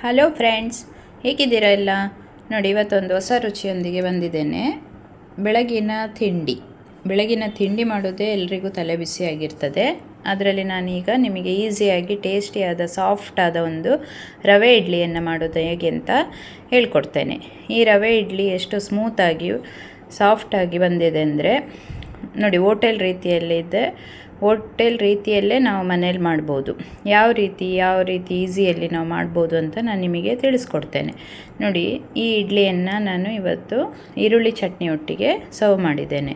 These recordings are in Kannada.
ಹಲೋ ಫ್ರೆಂಡ್ಸ್ ಹೇಗಿದ್ದೀರಾ ಎಲ್ಲ? ನೋಡಿ, ಇವತ್ತೊಂದು ಹೊಸ ರುಚಿಯೊಂದಿಗೆ ಬಂದಿದ್ದೇನೆ. ಬೆಳಗಿನ ತಿಂಡಿ. ಬೆಳಗಿನ ತಿಂಡಿ ಮಾಡೋದೇ ಎಲ್ರಿಗೂ ತಲೆ ಬಿಸಿಯಾಗಿರ್ತದೆ ಅದರಲ್ಲಿ ನಾನೀಗ ನಿಮಗೆ ಈಸಿಯಾಗಿ ಟೇಸ್ಟಿಯಾದ, ಸಾಫ್ಟ್ ಆದ ಒಂದು ರವೆ ಇಡ್ಲಿಯನ್ನು ಮಾಡೋದು ಹೇಗೆ ಅಂತ ಹೇಳ್ಕೊಡ್ತೇನೆ. ಈ ರವೆ ಇಡ್ಲಿ ಎಷ್ಟು ಸ್ಮೂತಾಗಿ ಸಾಫ್ಟಾಗಿ ಬಂದಿದೆ ಅಂದರೆ, ನೋಡಿ, ಹೋಟೆಲ್ ರೀತಿಯಲ್ಲಿದೆ. ಹೋಟೆಲ್ ರೀತಿಯಲ್ಲೇ ನಾವು ಮನೇಲಿ ಮಾಡ್ಬೋದು. ಯಾವ ರೀತಿ ಯಾವ ರೀತಿ ಈಸಿಯಲ್ಲಿ ನಾವು ಮಾಡ್ಬೋದು ಅಂತ ನಾನು ನಿಮಗೆ ತಿಳಿಸ್ಕೊಡ್ತೇನೆ. ನೋಡಿ, ಈ ಇಡ್ಲಿಯನ್ನು ನಾನು ಇವತ್ತು ಈರುಳ್ಳಿ ಚಟ್ನಿ ಒಟ್ಟಿಗೆ ಸರ್ವ್ ಮಾಡಿದ್ದೇನೆ.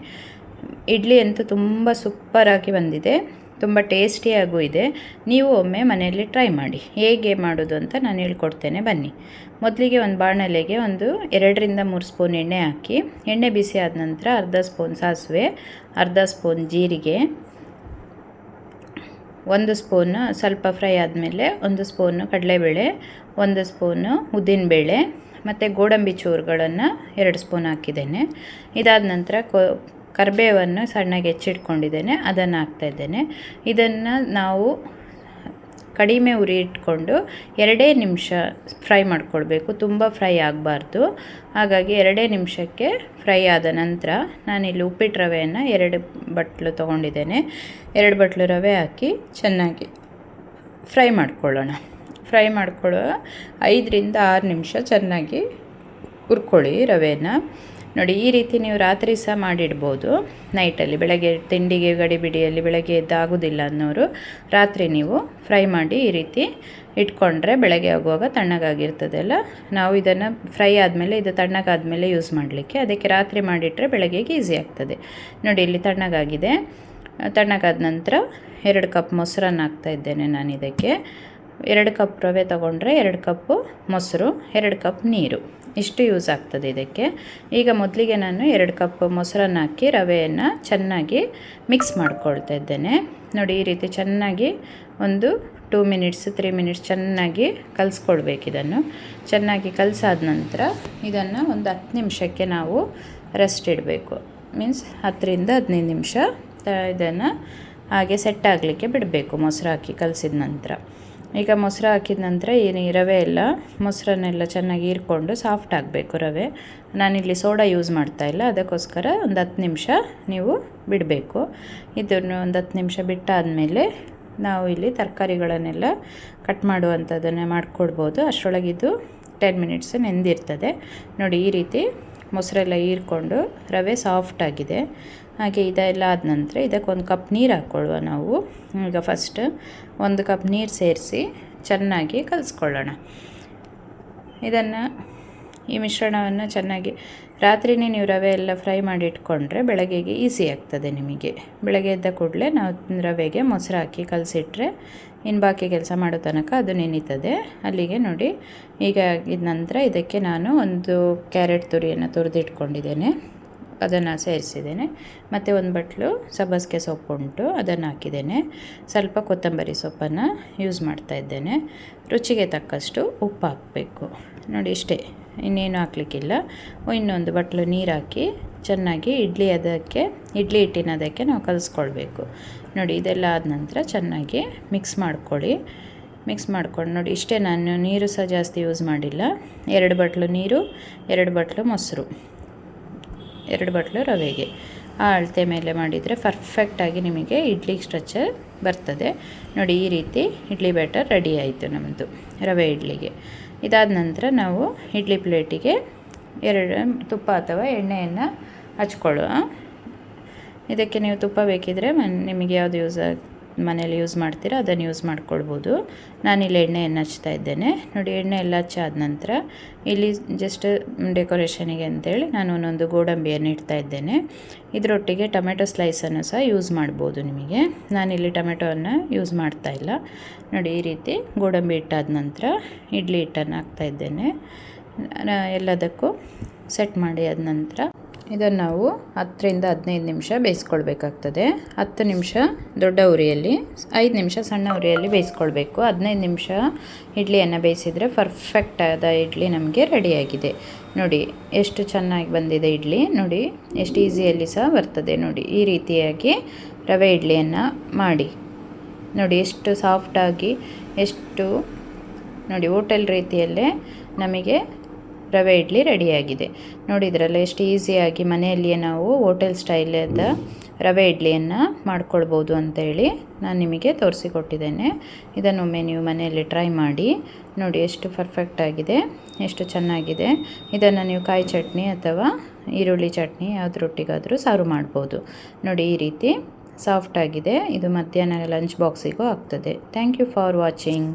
ಇಡ್ಲಿ ಅಂತೂ ತುಂಬ ಸೂಪರಾಗಿ ಬಂದಿದೆ, ತುಂಬ ಟೇಸ್ಟಿಯಾಗೂ ಇದೆ. ನೀವು ಒಮ್ಮೆ ಮನೆಯಲ್ಲಿ ಟ್ರೈ ಮಾಡಿ. ಹೇಗೆ ಮಾಡೋದು ಅಂತ ನಾನು ಹೇಳ್ಕೊಡ್ತೇನೆ. ಬನ್ನಿ. ಮೊದಲಿಗೆ ಒಂದು ಬಾಣಲೆಗೆ ಒಂದು ಎರಡರಿಂದ ಮೂರು ಸ್ಪೂನ್ ಎಣ್ಣೆ ಹಾಕಿ, ಎಣ್ಣೆ ಬಿಸಿ ಆದ ನಂತರ ಅರ್ಧ ಸ್ಪೂನ್ ಸಾಸಿವೆ, ಅರ್ಧ ಸ್ಪೂನ್ ಜೀರಿಗೆ ಒಂದು ಸ್ಪೂನ್ ಸ್ವಲ್ಪ ಫ್ರೈ ಆದಮೇಲೆ ಒಂದು ಸ್ಪೂನು ಕಡಲೆಬೇಳೆ, ಒಂದು ಸ್ಪೂನು ಉದ್ದಿನಬೇಳೆ ಮತ್ತು ಗೋಡಂಬಿ ಚೂರುಗಳನ್ನು ಎರಡು ಸ್ಪೂನ್ ಹಾಕಿದ್ದೇನೆ. ಇದಾದ ನಂತರ ಕೊ ಕರಿಬೇವನ್ನು ಸಣ್ಣಗೆ ಹೆಚ್ಚಿಟ್ಕೊಂಡಿದ್ದೇನೆ, ಅದನ್ನು ಹಾಕ್ತಾಯಿದ್ದೇನೆ ಇದನ್ನು ನಾವು ಕಡಿಮೆ ಉರಿ ಇಟ್ಕೊಂಡು ಎರಡೇ ನಿಮಿಷ ಫ್ರೈ ಮಾಡ್ಕೊಳ್ಬೇಕು. ತುಂಬ ಫ್ರೈ ಆಗಬಾರ್ದು. ಹಾಗಾಗಿ ಎರಡೇ ನಿಮಿಷಕ್ಕೆ ಫ್ರೈ ಆದ ನಂತರ ನಾನಿಲ್ಲಿ ಉಪ್ಪಿಟ್ಟು ರವೆಯನ್ನು ಎರಡು ಬಟ್ಲು ತೊಗೊಂಡಿದ್ದೇನೆ. ಎರಡು ಬಟ್ಲು ರವೆ ಹಾಕಿ ಚೆನ್ನಾಗಿ ಫ್ರೈ ಮಾಡ್ಕೊಳ್ಳೋಣ. ಫ್ರೈ ಮಾಡ್ಕೊಳ್ಳೋ ಐದರಿಂದ ಆರು ನಿಮಿಷ ಚೆನ್ನಾಗಿ ಹುರ್ಕೊಳ್ಳಿ ರವೆನ ನೋಡಿ, ಈ ರೀತಿ ನೀವು ರಾತ್ರಿ ಸಹ ಮಾಡಿಡ್ಬೋದು. ನೈಟಲ್ಲಿ ಬೆಳಗ್ಗೆ ತಿಂಡಿಗೆ, ಗಡಿಬಿಡಿಯಲ್ಲಿ ಬೆಳಗ್ಗೆ ಎದ್ದಾಗೋದಿಲ್ಲ ಅನ್ನೋರು ರಾತ್ರಿ ನೀವು ಫ್ರೈ ಮಾಡಿ ಈ ರೀತಿ ಇಟ್ಕೊಂಡ್ರೆ ಬೆಳಗ್ಗೆ ಆಗುವಾಗ ತಣ್ಣಗಾಗಿರ್ತದಲ್ಲ ನಾವು ಇದನ್ನು ಫ್ರೈ ಆದಮೇಲೆ, ಇದು ತಣ್ಣಗಾದಮೇಲೆ ಯೂಸ್ ಮಾಡಲಿಕ್ಕೆ ಅದಕ್ಕೆ ರಾತ್ರಿ ಮಾಡಿಟ್ಟರೆ ಬೆಳಗ್ಗೆಗೆ ಈಸಿ ಆಗ್ತದೆ. ನೋಡಿ, ಇಲ್ಲಿ ತಣ್ಣಗಾಗಿದೆ. ತಣ್ಣಗಾದ ನಂತರ ಎರಡು ಕಪ್ ಮೊಸರನ್ನು ಹಾಕ್ತಾ ಇದ್ದೇನೆ ನಾನು ಇದಕ್ಕೆ ಎರಡು ಕಪ್ ರವೆ ತಗೊಂಡ್ರೆ ಎರಡು ಕಪ್ಪು ಮೊಸರು, ಎರಡು ಕಪ್ ನೀರು. ಇಷ್ಟು ಯೂಸ್ ಆಗ್ತದೆ ಇದಕ್ಕೆ. ಈಗ ಮೊದಲಿಗೆ ನಾನು ಎರಡು ಕಪ್ ಮೊಸರನ್ನು ಹಾಕಿ ರವೆಯನ್ನು ಚೆನ್ನಾಗಿ ಮಿಕ್ಸ್ ಮಾಡ್ಕೊಳ್ತಾ ಇದ್ದೇನೆ. ನೋಡಿ, ಈ ರೀತಿ ಚೆನ್ನಾಗಿ ಒಂದು ಟೂ ಮಿನಿಟ್ಸ್ ತ್ರೀ ಮಿನಿಟ್ಸ್ ಚೆನ್ನಾಗಿ ಕಲಿಸ್ಕೊಳ್ಬೇಕು ಇದನ್ನು. ಚೆನ್ನಾಗಿ ಕಲಸಾದ ನಂತರ ಇದನ್ನು ಒಂದು ಹತ್ತು ನಿಮಿಷಕ್ಕೆ ನಾವು ರೆಸ್ಟ್ ಇಡಬೇಕು. ಮೀನ್ಸ್ ಹತ್ತರಿಂದ ಹದಿನೈದು ನಿಮಿಷ ಇದನ್ನು ಹಾಗೆ ಸೆಟ್ ಆಗಲಿಕ್ಕೆ ಬಿಡಬೇಕು ಮೊಸರು ಹಾಕಿ ಕಲಸಿದ ನಂತರ. ಈಗ ಮೊಸರು ಹಾಕಿದ ನಂತರ ಏನು ರವೆ ಎಲ್ಲ ಮೊಸರನ್ನೆಲ್ಲ ಚೆನ್ನಾಗಿ ಹೀರ್ಕೊಂಡು ಸಾಫ್ಟ್ ಆಗಬೇಕು ರವೆ. ನಾನಿಲ್ಲಿ ಸೋಡಾ ಯೂಸ್ ಮಾಡ್ತಾ ಇಲ್ಲ, ಅದಕ್ಕೋಸ್ಕರ ಒಂದು ಹತ್ತು ನಿಮಿಷ ನೀವು ಬಿಡಬೇಕು. ಇದನ್ನು ಒಂದು ಹತ್ತು ನಿಮಿಷ ಬಿಟ್ಟಾದಮೇಲೆ ನಾವು ಇಲ್ಲಿ ತರಕಾರಿಗಳನ್ನೆಲ್ಲ ಕಟ್ ಮಾಡುವಂಥದ್ದನ್ನು ಮಾಡಿಕೊಡ್ಬೋದು. ಅಷ್ಟರೊಳಗಿದ್ದು ಟೆನ್ ಮಿನಿಟ್ಸ್ ನೆಂದಿರ್ತದೆ. ನೋಡಿ ಈ ರೀತಿ ಮೊಸರೆಲ್ಲ ಹೀರ್ಕೊಂಡು ರವೆ ಸಾಫ್ಟ್ ಆಗಿದೆ. ಹಾಗೆ ಇದೆಲ್ಲ ಆದ ನಂತರ ಇದಕ್ಕೊಂದು ಕಪ್ ನೀರು ಹಾಕ್ಕೊಳ್ಳುವ ನಾವು. ಈಗ ಫಸ್ಟ್ ಒಂದು ಕಪ್ ನೀರು ಸೇರಿಸಿ ಚೆನ್ನಾಗಿ ಕಲಿಸ್ಕೊಳ್ಳೋಣ. ಇದನ್ನು ಈ ಮಿಶ್ರಣವನ್ನು ಚೆನ್ನಾಗಿ ರಾತ್ರಿನೇ ನೀವು ರವೆ ಎಲ್ಲ ಫ್ರೈ ಮಾಡಿ ಇಟ್ಕೊಂಡ್ರೆ ಬೆಳಗ್ಗೆಗೆ ಈಸಿ ಆಗ್ತದೆ ನಿಮಗೆ. ಬೆಳಗ್ಗೆ ಎದ್ದ ಕೂಡಲೇ ನಾವು ರವೆಗೆ ಮೊಸರು ಹಾಕಿ ಕಲಸಿಟ್ರೆ ಇನ್ನು ಬಾಕಿ ಕೆಲಸ ಮಾಡೋ ತನಕ ಅದು ನೆನೀತದೆ. ಅಲ್ಲಿಗೆ ನೋಡಿ, ಈಗ ಆಗಿದ ನಂತರ ಇದಕ್ಕೆ ನಾನು ಒಂದು ಕ್ಯಾರೆಟ್ ತುರಿಯನ್ನು ತುರಿದಿಟ್ಕೊಂಡಿದ್ದೇನೆ. ಅದನ್ನು ಸೇರಿಸಿದ್ದೇನೆ. ಮತ್ತು ಒಂದು ಬಟ್ಲು ಸಬ್ಬಸಿಗೆ ಸೊಪ್ಪು ಉಂಟು, ಅದನ್ನು ಹಾಕಿದ್ದೇನೆ. ಸ್ವಲ್ಪ ಕೊತ್ತಂಬರಿ ಸೊಪ್ಪನ್ನು ಯೂಸ್ ಮಾಡ್ತಾ ಇದ್ದೇನೆ. ರುಚಿಗೆ ತಕ್ಕಷ್ಟು ಉಪ್ಪು ಹಾಕಬೇಕು. ನೋಡಿ, ಇಷ್ಟೇ. ಇನ್ನೇನು ಹಾಕ್ಲಿಕ್ಕಿಲ್ಲ. ಇನ್ನೊಂದು ಬಟ್ಲು ನೀರು ಹಾಕಿ ಚೆನ್ನಾಗಿ ಇಡ್ಲಿ ಅದಕ್ಕೆ, ಇಡ್ಲಿ ಹಿಟ್ಟಿನ ಅದಕ್ಕೆ ನಾವು ಕಲಿಸ್ಕೊಳ್ಬೇಕು. ನೋಡಿ, ಇದೆಲ್ಲ ಆದ ನಂತರ ಚೆನ್ನಾಗಿ ಮಿಕ್ಸ್ ಮಾಡ್ಕೊಳ್ಳಿ. ಮಿಕ್ಸ್ ಮಾಡ್ಕೊಂಡು ನೋಡಿ, ಇಷ್ಟೇ ನಾನು ನೀರು ಸಹ ಜಾಸ್ತಿ ಯೂಸ್ ಮಾಡಿಲ್ಲ. ಎರಡು ಬಟ್ಲು ನೀರು, ಎರಡು ಬಟ್ಲು ಮೊಸರು. ಎರಡು ಬಟ್ಲು ರವೆಗೆ. ಆ ಅಳತೆ ಮೇಲೆ ಮಾಡಿದರೆ ಪರ್ಫೆಕ್ಟಾಗಿ ನಿಮಗೆ ಇಡ್ಲಿ ಸ್ಟ್ರಚರ್ ಬರ್ತದೆ. ನೋಡಿ, ಈ ರೀತಿ ಇಡ್ಲಿ ಬ್ಯಾಟರ್ ರೆಡಿ ಆಯಿತು ನಮ್ಮದು ರವೆ ಇಡ್ಲಿಗೆ. ಇದಾದ ನಂತರ ನಾವು ಇಡ್ಲಿ ಪ್ಲೇಟಿಗೆ ಎರಡು, ತುಪ್ಪ ಅಥವಾ ಎಣ್ಣೆಯನ್ನು ಹಚ್ಕೊಳ್ಳುವ. ಇದಕ್ಕೆ ನೀವು ತುಪ್ಪ ಬೇಕಿದ್ದರೆ ನಿಮಗೆ ಯಾವುದು ಯೂಸ್ ಮನೇಲಿ ಯೂಸ್ ಮಾಡ್ತೀರಾ, ಅದನ್ನು ಯೂಸ್ ಮಾಡ್ಕೊಳ್ಬೋದು. ನಾನಿಲ್ಲಿ ಎಣ್ಣೆಯನ್ನು ಹಚ್ತಾ ಇದ್ದೇನೆ. ನೋಡಿ, ಎಣ್ಣೆ ಎಲ್ಲ ಹಚ್ಚಾದ ನಂತರ ಇಲ್ಲಿ ಜಸ್ಟ್ ಡೆಕೋರೇಷನಿಗೆ ಅಂತೇಳಿ ನಾನು ಒಂದೊಂದು ಗೋಡಂಬಿಯನ್ನು ಇಡ್ತಾ ಇದ್ದೇನೆ. ಇದರೊಟ್ಟಿಗೆ ಟೊಮೆಟೊ ಸ್ಲೈಸನ್ನು ಸಹ ಯೂಸ್ ಮಾಡ್ಬೋದು ನಿಮಗೆ. ನಾನಿಲ್ಲಿ ಟೊಮೆಟೊವನ್ನು ಯೂಸ್ ಮಾಡ್ತಾ ಇಲ್ಲ. ನೋಡಿ, ಈ ರೀತಿ ಗೋಡಂಬಿ ಇಟ್ಟಾದ ನಂತರ ಇಡ್ಲಿ ಹಿಟ್ಟನ್ನು ಹಾಕ್ತಾ ಇದ್ದೇನೆ. ಎಲ್ಲದಕ್ಕೂ ಸೆಟ್ ಮಾಡಿ ಆದ ನಂತರ ಇದನ್ನು ನಾವು ಹತ್ತರಿಂದ ಹದಿನೈದು ನಿಮಿಷ ಬೇಯಿಸ್ಕೊಳ್ಬೇಕಾಗ್ತದೆ. ಹತ್ತು ನಿಮಿಷ ದೊಡ್ಡ ಉರಿಯಲ್ಲಿ, ಐದು ನಿಮಿಷ ಸಣ್ಣ ಉರಿಯಲ್ಲಿ ಬೇಯಿಸ್ಕೊಳ್ಬೇಕು. ಹದಿನೈದು ನಿಮಿಷ ಇಡ್ಲಿಯನ್ನು ಬೇಯಿಸಿದರೆ ಪರ್ಫೆಕ್ಟ್ ಆದ ಇಡ್ಲಿ ನಮಗೆ ರೆಡಿಯಾಗಿದೆ. ನೋಡಿ, ಎಷ್ಟು ಚೆನ್ನಾಗಿ ಬಂದಿದೆ ಇಡ್ಲಿ. ನೋಡಿ, ಎಷ್ಟು ಈಸಿಯಲ್ಲಿ ಸಹ ಬರ್ತದೆ. ನೋಡಿ, ಈ ರೀತಿಯಾಗಿ ರವೆ ಇಡ್ಲಿಯನ್ನು ಮಾಡಿ. ನೋಡಿ, ಎಷ್ಟು ಸಾಫ್ಟಾಗಿ ಎಷ್ಟು, ನೋಡಿ, ಹೋಟೆಲ್ ರೀತಿಯಲ್ಲೇ ನಮಗೆ ರವೆ ಇಡ್ಲಿ ರೆಡಿಯಾಗಿದೆ. ನೋಡಿದ್ರಲ್ಲ ಎಷ್ಟು ಈಸಿಯಾಗಿ ಮನೆಯಲ್ಲಿಯೇ ನಾವು ಹೋಟೆಲ್ ಸ್ಟೈಲದ ರವೆ ಇಡ್ಲಿಯನ್ನು ಮಾಡ್ಕೊಳ್ಬೋದು ಅಂತೇಳಿ ನಾನು ನಿಮಗೆ ತೋರಿಸಿಕೊಟ್ಟಿದ್ದೇನೆ. ಇದನ್ನೊಮ್ಮೆ ನೀವು ಮನೆಯಲ್ಲಿ ಟ್ರೈ ಮಾಡಿ. ನೋಡಿ, ಎಷ್ಟು ಪರ್ಫೆಕ್ಟ್ ಆಗಿದೆ, ಎಷ್ಟು ಚೆನ್ನಾಗಿದೆ. ಇದನ್ನು ನೀವು ಕಾಯಿ ಚಟ್ನಿ ಅಥವಾ ಈರುಳ್ಳಿ ಚಟ್ನಿ ಯಾವುದ್ರೊಟ್ಟಿಗಾದರೂ ಸಾರು ಮಾಡ್ಬೋದು. ನೋಡಿ, ಈ ರೀತಿ ಸಾಫ್ಟ್ ಆಗಿದೆ. ಇದು ಮಧ್ಯಾಹ್ನ ಲಂಚ್ ಬಾಕ್ಸಿಗೂ ಆಗ್ತದೆ. Thank you for watching.